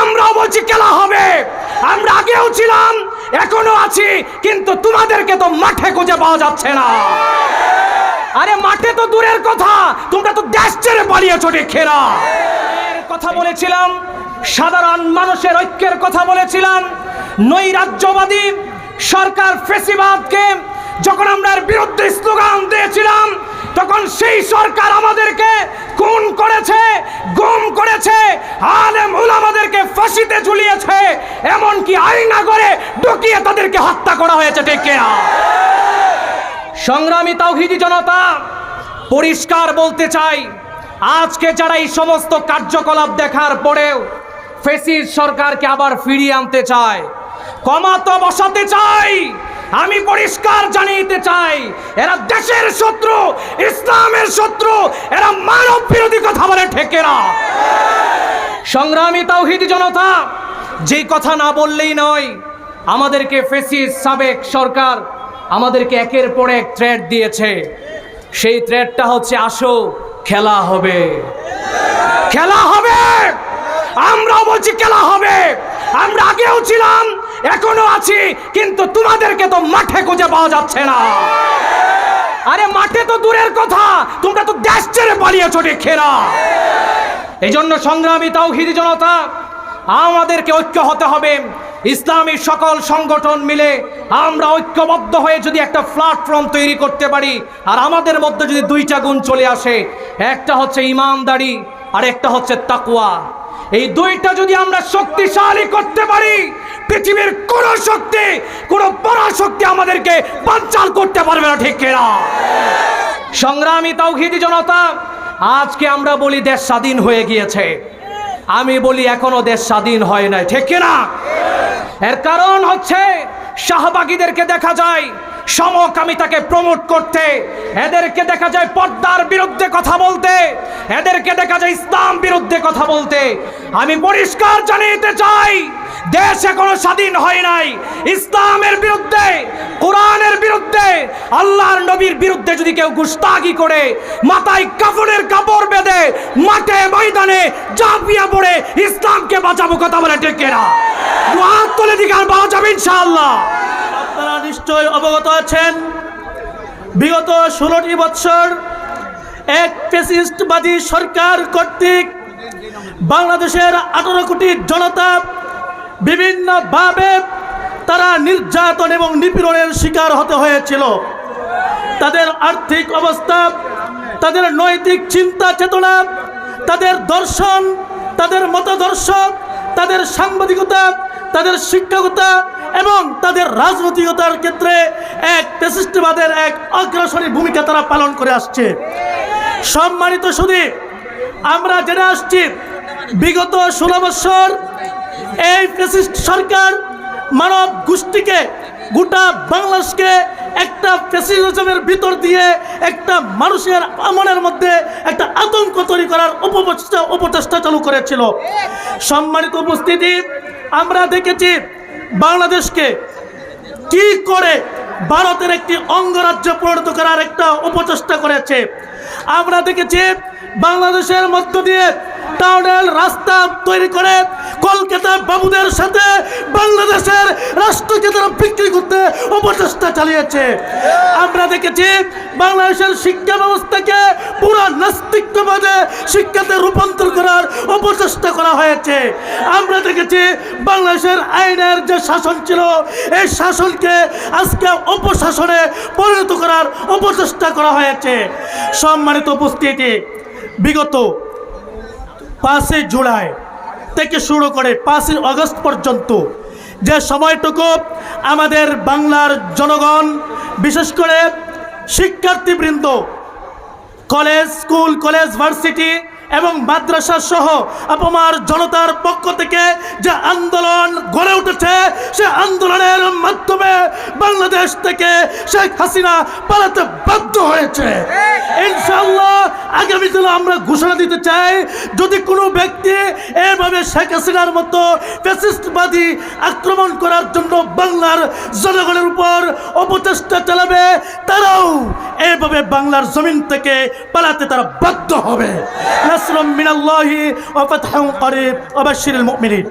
আমরাও বলছি খেলা হবে। আমরা আগেও ছিলাম, এখনও আছি, কিন্তু তোমাদেরকে তো মাঠে খুঁজে পাওয়া যাচ্ছে না। আরে মাঠে তো দূরের কথা, তোমরা তো দেশ ছেড়ে পালিয়েছো খেরা কথা বলেছিলাম, সাধারণ মানুষের ঐক্যের কথা বলেছিলাম, নৈরাজ্যবাদী সরকার ফেসিবাদকে যখন আমরা বিরুদ্ধে স্লোগান দিয়েছিলাম, তখন সেই সরকার আমাদেরকে খুন করেছে গুম করেছে আলেম আমাদেরকে ফাঁসিতে ঝুলিয়েছে, এমনকি আইনা করে ঢুকিয়ে তাদেরকে হত্যা করা হয়েছে টেকে সংগ্রামী তাওহিদি জনতা, পরিষ্কার বলতে চাই, আজকে যারা এই সমস্ত কার্যকলাপ দেখার পরেও ফেসিস সরকারকে আবার ফিরিয়ে আনতে চায় কমাতো বসাতে চাই, আমি পরিষ্কার জানিয়ে চাই, এরা দেশের শত্রু, ইসলামের শত্রু, এরা মানব বিরোধী কথা বলে ঠেকেরা সংগ্রামী তাওহিদি জনতা, যেই কথা না বললেই নয়, আমাদেরকে ফেসিস সাবেক সরকার আমাদেরকে একের পর এক থ্রেট দিয়েছে। সেই থ্রেটটা হচ্ছে, আসো, খেলা হবে। খেলা হবে! আমরাও বলছি, খেলা হবে! আমরা আগেও ছিলাম, এখনও আছি, কিন্তু তোমাদেরকে তো মাঠে খুঁজে পাওয়া যাচ্ছে না। আরে, মাঠে তো দূরের কথা, তোমরা তো দেশ ছেড়ে পালিয়েছো খেরা। এই জন্য সংগ্রামী তাওহিদি জনতা, আমাদেরকে ঐক্য হতে হবে। ইসলামী সকল সংগঠন মিলে আমরা ঐক্যবদ্ধ হয়ে যদি একটা প্ল্যাটফর্ম তৈরি করতে পারি, আর আমাদের মধ্যে যদি দুইটা গুণ চলে আসে, একটা হচ্ছে ইমানদারি, আর একটা হচ্ছে তাকুয়া এই দুইটা যদি আমরা শক্তিশালী করতে পারি, পৃথিবীর কোন শক্তি, কোন পরাশক্তি আমাদেরকে বানচাল করতে পারবে না, ঠিক কেনা? সংগ্রামী তাওহিদি জনতা আজকে আমরা বলি দেশ স্বাধীন হয়ে গিয়েছে। আমি বলি এখনও দেশ স্বাধীন হয় নাই, ঠিক না? এর কারণ হচ্ছে শাহবাগীদেরকে দেখা যায় সমকামিতাকে প্রমোট করতে, এদেরকে দেখা যায় পর্দার বিরুদ্ধে কথা বলতে, এদেরকে দেখা যায় ইসলাম বিরুদ্ধে কথা বলতে। আমি পরিষ্কার জানিয়ে চাই, দেশ এখনও স্বাধীন হয় নাই। ইসলামের বিরুদ্ধে নবীর বিরুদ্ধে যদি কেউ গুস্তাগি করে, মাথায় কাপড়ের কাপড় বেঁধে, মাঠে, ময়দানে জাপিয়া পড়ে, ইসলামকে বাঁচাবো কথা বলে টেকেরা হাত তুলে দিকে আর যাবে ইনশাআল্লাহ। আপনারা নিশ্চয় অবগত আছেন, বিগত ষোলোটি বৎসর এক ফেসিস্টবাদী সরকার কর্তৃক বাংলাদেশের আঠারো কোটি জনতা বিভিন্নভাবে তারা নির্যাতন এবং নিপীড়নের শিকার হতে হয়েছিল। তাদের আর্থিক অবস্থা, তাদের নৈতিক চিন্তা চেতনা, তাদের দর্শন, তাদের মতদর্শ, তাদের সাংবাদিকতা, তাদের শিক্ষকতা এবং তাদের রাজনৈতিকতার ক্ষেত্রে এক পেশিষ্টবাদের এক অগ্রসরী ভূমিকা তারা পালন করে আসছে। সম্মানিত শুধু আমরা জেনে আসছি বিগত ষোলো বছর এই সরকার মানব গোষ্ঠীকে গোটা বাংলাদেশকে একটা ফেসিলিজমের ভিতর দিয়ে একটা মানুষের মনের মধ্যে একটা আতঙ্ক তৈরি করার উপচেষ্টা উপচেষ্টা চালু করেছিল। সম্মানিত উপস্থিতি, আমরা দেখেছি বাংলাদেশকে কি করে ভারতের একটি অঙ্গরাজ্য পরিণত করার একটা উপচেষ্টা করেছে। আমরা দেখেছি বাংলাদেশের মধ্য দিয়ে টাউনেল রাস্তা তৈরি করে কলকাতা বাবুদের সাথে বাংলাদেশের রাষ্ট্রকে তারা বিক্রি করতে অপচেষ্টা চালিয়েছে। আমরা দেখেছি বাংলাদেশের শিক্ষা ব্যবস্থাকে পুরো নাস্তিকবাদে শিক্ষাতে রূপান্তর করার অপচেষ্টা করা হয়েছে। আমরা দেখেছি বাংলাদেশের আইনের যে শাসন ছিল, এই শাসনকে আজকে অপশাসনে পরিণত করার অপচেষ্টা করা হয়েছে। সম্মানিত উপস্থিতি, বিগত পাঁচই জুলাই থেকে শুরু করে পাঁচই আগস্ট পর্যন্ত যে সময়টুকু আমাদের বাংলার জনগণ, বিশেষ করে শিক্ষার্থীবৃন্দ, কলেজ, স্কুল, কলেজ, ভার্সিটি এবং মাদ্রাসা সহ আপমার জনতার পক্ষ থেকে যে আন্দোলন গড়ে উঠেছে, সে আন্দোলনের মাধ্যমে বাংলাদেশ থেকে শেখ হাসিনা পালাতে বাধ্য হয়েছে। ইনশাল্লাহ আগামী দিনে আমরা ঘোষণা দিতে চাই, যদি কোনো ব্যক্তি এভাবে শেখ হাসিনার মতো ফ্যাসিস্টবাদী আক্রমণ করার জন্য বাংলার জনগণের উপর অপচেষ্টা চালাবে, তারাও এভাবে বাংলার জমিন থেকে পালাতে তারা বাধ্য হবে। নাসরুম মিনাল্লাহি ওয়া ফাতহুন করিব। ওয়া বাশশিরিল মুমিনিন।